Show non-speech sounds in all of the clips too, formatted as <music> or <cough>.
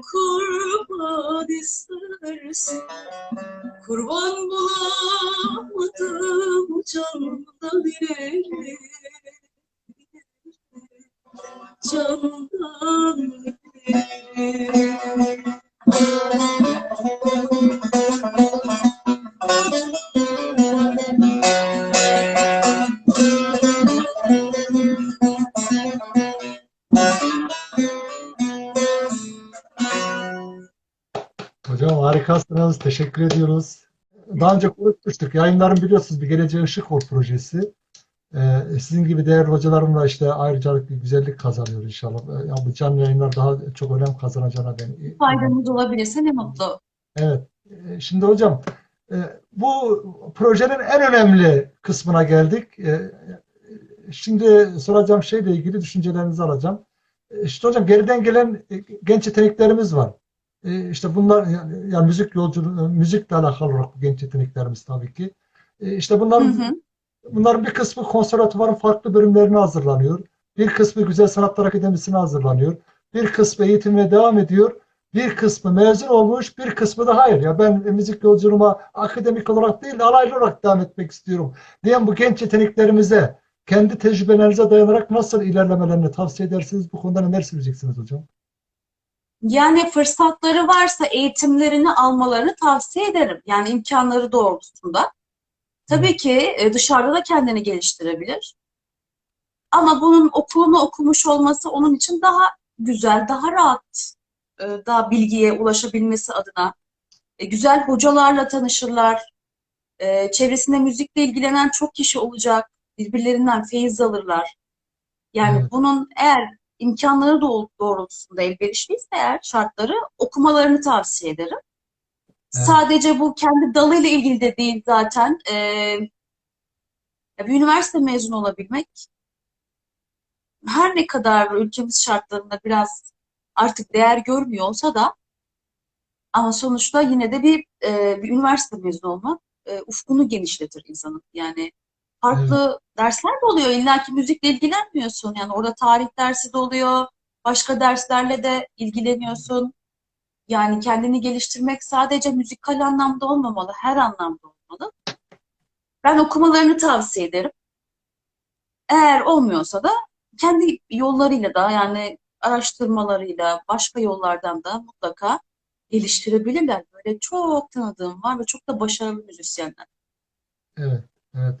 kurban istersin Kurban bulamadım candan ileri Candan ileri Hocam harikasınız. Teşekkür ediyoruz. Daha önce konuşmuştuk. Yayınların biliyorsunuz bir Geleceğe Işık Or projesi. Ee, sizin gibi değerli hocalarımla işte ayrıcalık bir güzellik kazanıyor inşallah. Ee, Ya bu canlı yayınlar daha çok önem kazanacağına ben Faydamız olabilirse ne mutlu. Evet. Ee, Şimdi hocam e, bu projenin en önemli kısmına geldik. Ee, Şimdi soracağım şeyle ilgili düşüncelerinizi alacağım. İşte hocam geriden gelen e, genç yeteneklerimiz var. Ee, İşte bunlar yani, yani müzik yolculuğu, müzikle alakalı olarak genç yeteneklerimiz tabii ki. Ee, İşte bunlar Hı hı. Bunların bir kısmı konservatuvarın farklı bölümlerine hazırlanıyor. Bir kısmı Güzel Sanatlar Akademisi'ne hazırlanıyor. Bir kısmı eğitimine devam ediyor. Bir kısmı mezun olmuş, bir kısmı da hayır. Ya ben müzik yolculuğuma akademik olarak değil de alaylı olarak devam etmek istiyorum. Diyen bu genç yeteneklerimize kendi tecrübelerinize dayanarak nasıl ilerlemelerini tavsiye edersiniz? Bu konuda neler söyleyeceksiniz hocam? Yani fırsatları varsa eğitimlerini almalarını tavsiye ederim. Yani imkanları doğrultusunda. Tabii ki e, dışarıda da kendini geliştirebilir. Ama bunun okulunu okumuş olması onun için daha güzel, daha rahat e, daha bilgiye ulaşabilmesi adına e, güzel hocalarla tanışırlar. Çevresinde müzikle ilgilenen çok kişi olacak. Birbirlerinden feyiz alırlar. Yani Evet. bunun eğer imkanları doğ- doğrultusunda elverişliyse eğer şartları okumalarını tavsiye ederim. Evet. Sadece bu kendi dalıyla ilgili de değil zaten. E, ya bir üniversite mezunu olabilmek her ne kadar ülkemiz şartlarında biraz artık değer görmüyor olsa da ama sonuçta yine de bir, e, bir üniversite mezunu olmak e, ufkunu genişletir insanın. Yani farklı dersler de oluyor. İlla ki müzikle ilgilenmiyorsun. Yani orada tarih dersi de oluyor. Başka derslerle de ilgileniyorsun. Yani kendini geliştirmek sadece müzikal anlamda olmamalı. Her anlamda olmalı. Ben okumalarını tavsiye ederim. Eğer olmuyorsa da kendi yollarıyla da yani araştırmalarıyla başka yollardan da mutlaka geliştirebilirler. Böyle çok tanıdığım var ve çok da başarılı müzisyenler. Evet, evet.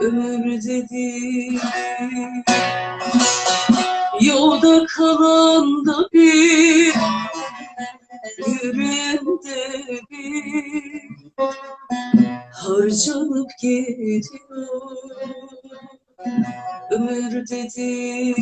ömür dediğin Yolda kalan da bir Yürüyen de bir Harcanıp gidiyor. Ömür dediğin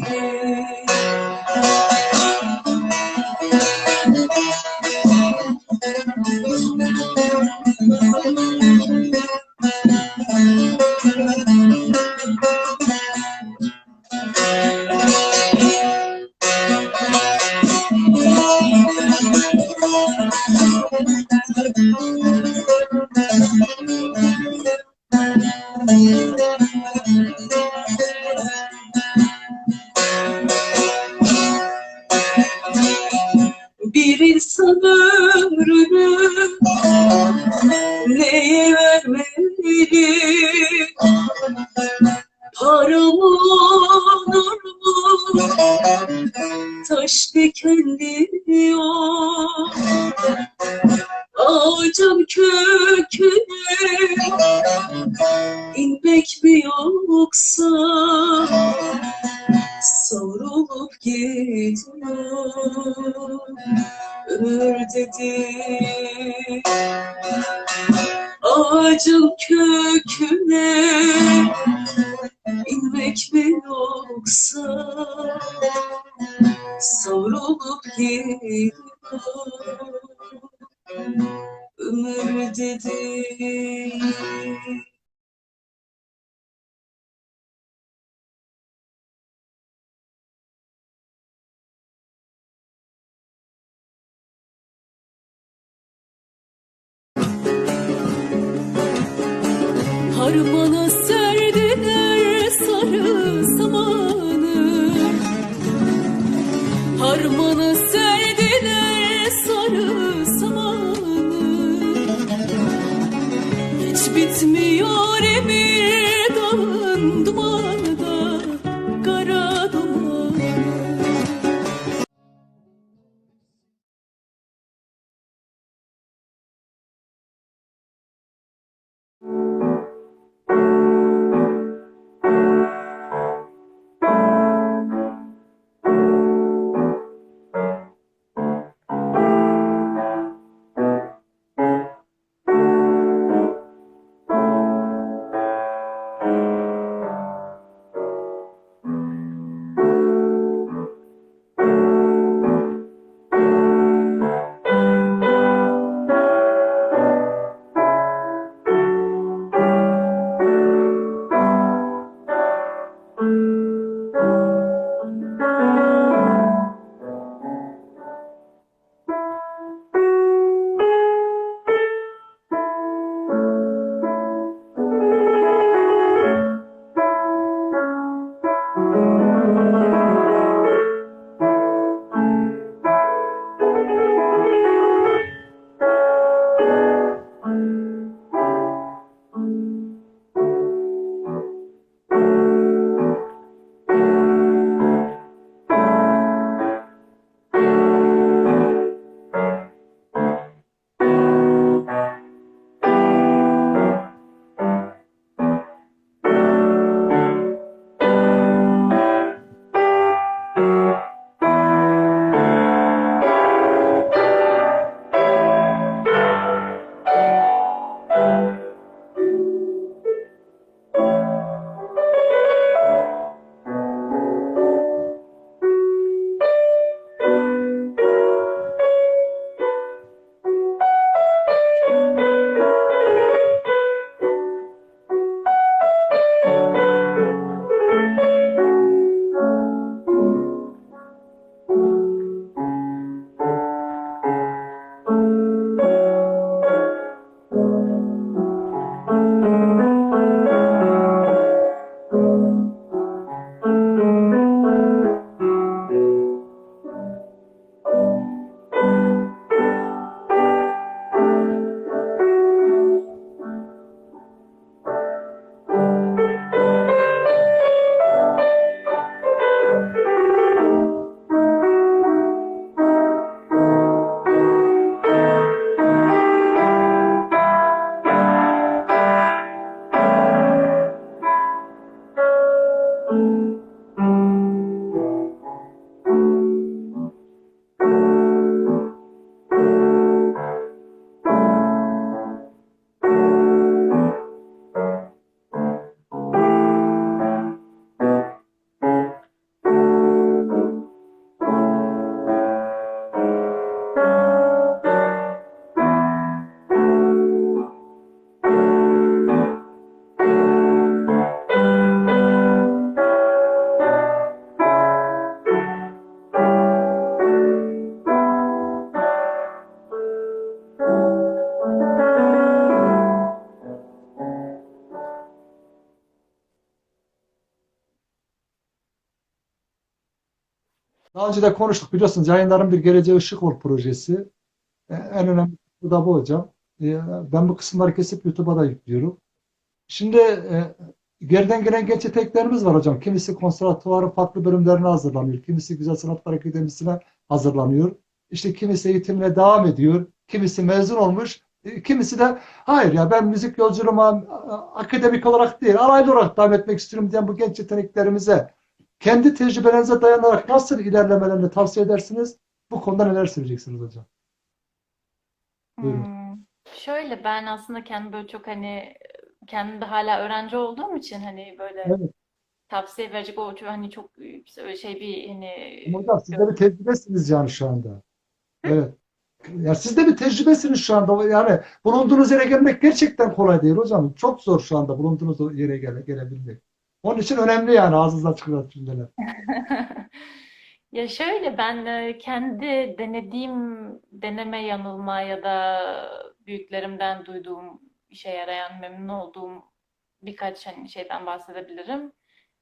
ömür dediğin ağacın köküne inmek mi yoksa Harmana serdiler sarı samanı. Hiç bitmiyor Daha önce de konuştuk biliyorsunuz yayınların bir geleceği ışık ol projesi. E, En önemli bu da bu hocam. E, Ben bu kısımları kesip YouTube'a da yüklüyorum. Şimdi e, geriden gelen genç yeteneklerimiz var hocam. Kimisi konservatuvarın farklı bölümlerine hazırlanıyor. Kimisi Güzel Sanatlar Akademisi'ne hazırlanıyor. İşte kimisi eğitimine devam ediyor. Kimisi mezun olmuş. Kimisi de hayır ya ben müzik yolculuğuma akademik olarak değil alaylı olarak devam etmek istiyorum diyen bu genç yeteneklerimize kendi tecrübelerinize dayanarak nasıl ilerlemelerini tavsiye edersiniz? Bu konuda neler söyleyeceksiniz hocam? Buyurun. Hmm, Şöyle ben aslında kendim böyle çok hani kendim de hala öğrenci olduğum için hani böyle Evet. tavsiye verecek o çok hani çok şey bir hani Hocam siz de bir tecrübesiniz yani şu anda. Evet. Ya siz de bir tecrübesiniz şu anda. Yani bulunduğunuz yere gelmek gerçekten kolay değil hocam. Çok zor şu anda bulunduğunuz yere gele, gelebilmek. Onun için önemli yani ağzınızdan çıkan cümleler. <laughs> Ya şöyle ben e, kendi denediğim deneme yanılma ya da büyüklerimden duyduğum işe yarayan memnun olduğum birkaç hani şeyden bahsedebilirim.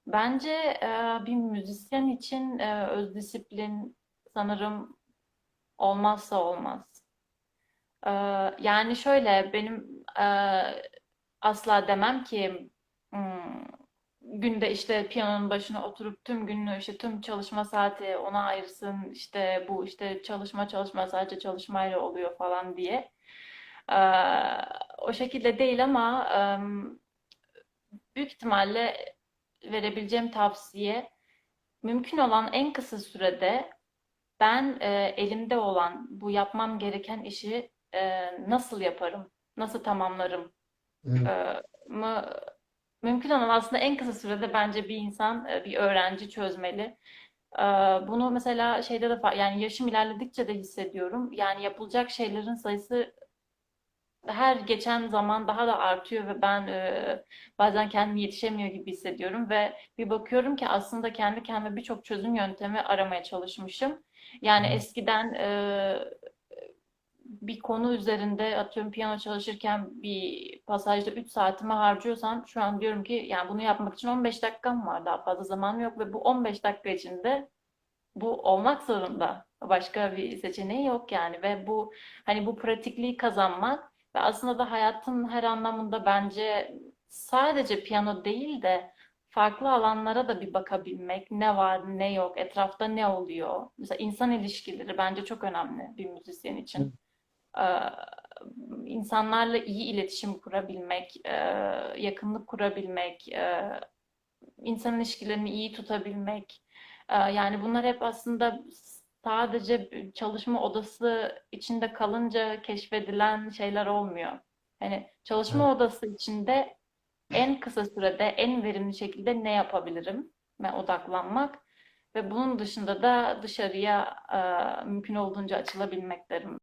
Bence e, bir müzisyen için e, öz disiplin sanırım olmazsa olmaz. Yani şöyle benim asla demem ki hmm, günde işte piyanonun başına oturup tüm gününü işte tüm çalışma saati ona ayırsın işte bu işte çalışma çalışma sadece çalışmayla oluyor falan diye. Ee, o şekilde değil ama em, büyük ihtimalle verebileceğim tavsiye mümkün olan en kısa sürede ben e, elimde olan bu yapmam gereken işi e, nasıl yaparım, nasıl tamamlarım Evet. e, mı mümkün olan aslında en kısa sürede bence bir insan, e, bir öğrenci çözmeli. E, Bunu mesela şeyde de yani yaşım ilerledikçe de hissediyorum. Yani yapılacak şeylerin sayısı her geçen zaman daha da artıyor ve ben e, bazen kendimi yetişemiyor gibi hissediyorum ve bir bakıyorum ki aslında kendi kendime birçok çözüm yöntemi aramaya çalışmışım. Yani eskiden e, bir konu üzerinde atıyorum piyano çalışırken bir pasajda 3 saatimi harcıyorsam şu an diyorum ki yani bunu yapmak için 15 dakikam var daha fazla zamanım yok ve bu 15 dakika içinde bu olmak zorunda. Başka bir seçeneği yok yani ve bu hani bu pratikliği kazanmak ve aslında da hayatın her anlamında bence sadece piyano değil de farklı alanlara da bir bakabilmek. Ne var, ne yok, etrafta ne oluyor. Mesela insan ilişkileri bence çok önemli bir müzisyen için. Ee, insanlarla iyi iletişim kurabilmek, e, yakınlık kurabilmek, e, insan ilişkilerini iyi tutabilmek. Yani bunlar hep aslında sadece çalışma odası içinde kalınca keşfedilen şeyler olmuyor. Hani çalışma odası içinde en kısa sürede en verimli şekilde ne yapabilirim ve odaklanmak ve bunun dışında da dışarıya e, mümkün olduğunca açılabilmek derim.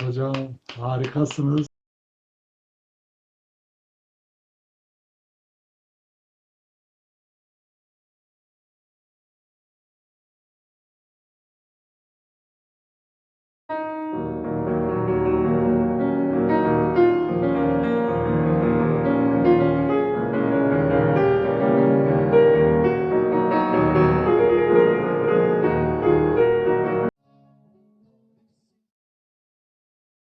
Hocam harikasınız.